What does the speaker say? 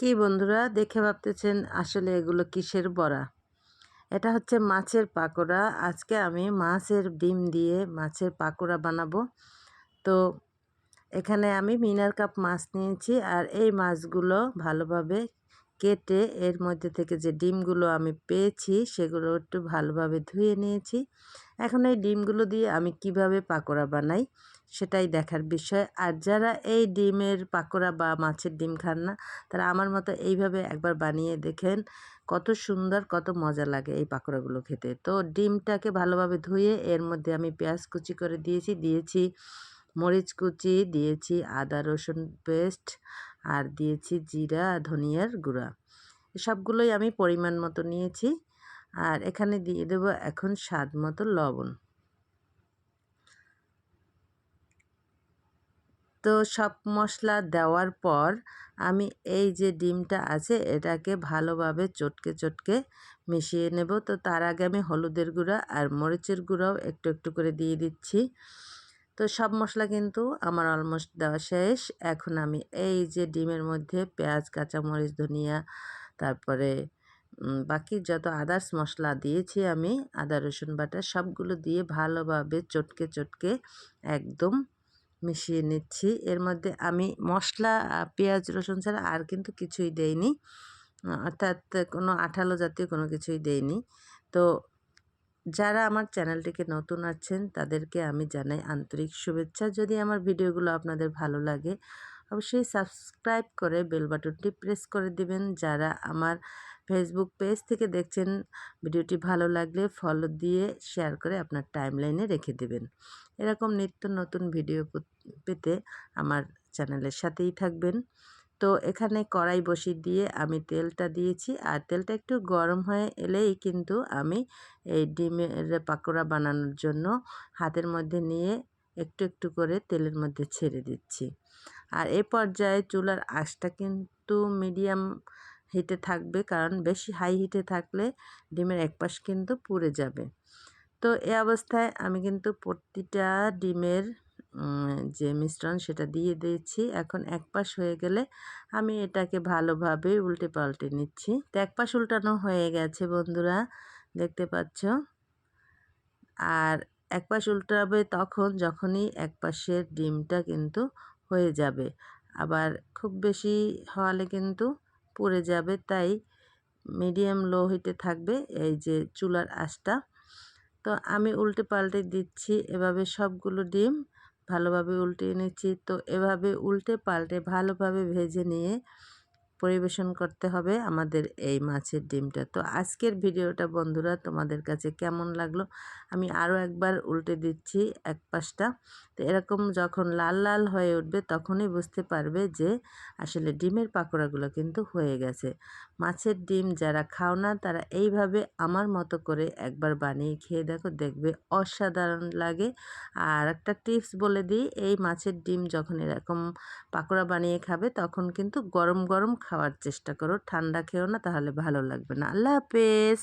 কি বন্ধুরা? দেখে ভাবতেছেন আসলে এগুলো কিসের বড়া? এটা হচ্ছে মাছের পাকোড়া। আজকে আমি মাছের ডিম দিয়ে মাছের পাকোড়া বানাবো। তো এখানে আমি মিনার কাপ মাছ নিয়েছি আর এই মাছগুলো ভালোভাবে কেটে এর মধ্যে থেকে যে ডিমগুলো আমি পেয়েছি সেগুলো একটু ভালোভাবে ধুয়ে নিয়েছি। এখন এই ডিমগুলো দিয়ে আমি কীভাবে পাকোড়া বানাই? সেটাই দেখার বিষয়। আর যারা এই ডিমের পাকোড়া বা মাছের ডিম খান না, তারা আমার মতো এইভাবে একবার বানিয়ে দেখেন কত সুন্দর, কত মজা লাগে এই পাকোড়াগুলো খেতে। তো ডিমটাকে ভালোভাবে ধুয়ে এর মধ্যে আমি পেঁয়াজ কুচি করে দিয়েছি দিয়েছি মরিচ কুচি, দিয়েছি আদা, রসুন পেস্ট আর দিয়েছি জিরা, ধনিয়ার গুঁড়া। সবগুলোই আমি পরিমাণ মতো নিয়েছি। আর এখানে দিয়ে দেবো এখন স্বাদ মতো লবণ। তো সব মশলা দেওয়ার পর আমি এই যে ডিমটা আছে, এটাকে ভালোভাবে চটকে চটকে মিশিয়ে নেব। তো তার আগে আমি হলুদের গুঁড়া আর মরিচের গুঁড়াও একটু একটু করে দিয়ে দিচ্ছি। তো সব মশলা কিন্তু আমার অলমোস্ট দেওয়া শেষ। এখন আমি এই যে ডিমের মধ্যে পেঁয়াজ, কাঁচামরিচ, ধনিয়া, তারপরে বাকি যত আদার্স মশলা দিয়েছি আমি, আদা, রসুন বাটা, সবগুলো দিয়ে ভালোভাবে চটকে চটকে একদম মিশিয়ে নিচ্ছি। এর মধ্যে আমি মশলা পেঁয়াজ, রসুন ছাড়া আর কিন্তু কিছুই দেইনি। অর্থাৎ কোনো আঠালো জাতীয় কোনো কিছুই দেইনি। তো যারা আমার চ্যানেলটিকে নতুন আছেন, তাদেরকে আমি জানাই আন্তরিক শুভেচ্ছা। যদি আমার ভিডিওগুলো আপনাদের ভালো লাগে, অবশ্যই সাবস্ক্রাইব করে বেল বাটনটি প্রেস করে দিবেন, যারা আমার ফেসবুক পেজ থেকে দেখছেন ভিডিওটি ভালো লাগলে ফলো দিয়ে শেয়ার করে আপনার টাইম লাইনে রেখে দেবেন। এরকম নিত্য নতুন ভিডিও পেতে আমার চ্যানেলের সাথেই থাকবেন। তো এখানে কড়াই বসিয়ে দিয়ে আমি তেলটা দিয়েছি। আর তেলটা একটু গরম হয়ে এলেই কিন্তু আমি এই ডিমের পাকোড়া বানানোর জন্য হাতের মধ্যে নিয়ে একটু একটু করে তেলের মধ্যে ছেড়ে দিচ্ছি। আর এ পর্যায়ে চুলার আঁশটা কিন্তু মিডিয়াম হিটে থাকবে। কারণ বেশি হাই হিটে থাকলে ডিমের এক পাশ কিন্তু পুড়ে যাবে। তো এ অবস্থায় আমি কিন্তু প্রতিটা ডিমের যে মিশ্রণ সেটা দিয়ে দিয়েছি। এখন এক পাশ হয়ে গেলে আমি এটাকে ভালোভাবে উল্টে পাল্টে নিচ্ছি। তো এক পাশ উল্টানো হয়ে গেছে বন্ধুরা, দেখতে পাচ্ছ? আর এক পাশ উল্টাবে তখন যখনই এক পাশের ডিমটা কিন্তু হয়ে যাবে। আবার খুব বেশি হওয়ালে কিন্তু পুড়ে যাবে, তাই মিডিয়াম লো হিটে থাকবে এই যে চুলার আঁচটা। তো আমি উল্টে পাল্টে দিচ্ছি, এভাবে সবগুলো ডিম ভালোভাবে উল্টে নিচ্ছি। তো এভাবে উল্টে পাল্টে ভালোভাবে ভেজে নিয়ে পরিবেশন করতে হবে আমাদের এই মাছের ডিমটা। তো আজকের ভিডিওটা বন্ধুরা তোমাদের কাছে কেমন লাগল? আমি আরও একবার উল্টে দিচ্ছি এক পাশটা। তো এরকম যখন লাল লাল হয়ে উঠবে তখনই বুঝতে পারবে যে আসলে ডিমের পাকোড়াগুলো কিন্তু হয়ে গেছে। মাছের ডিম যারা খাও না, তারা এইভাবে আমার মতো করে একবার বানিয়ে খেয়ে দেখো, দেখবে অসাধারণ লাগে। আর একটা টিপস বলে দিই, এই মাছের ডিম যখন এরকম পাকোড়া বানিয়ে খাবে তখন কিন্তু গরম গরম খাওয়ার চেষ্টা করো। ঠান্ডা খেও না তাহলে ভালো লাগবে না। আল্লাহ হাফেজ।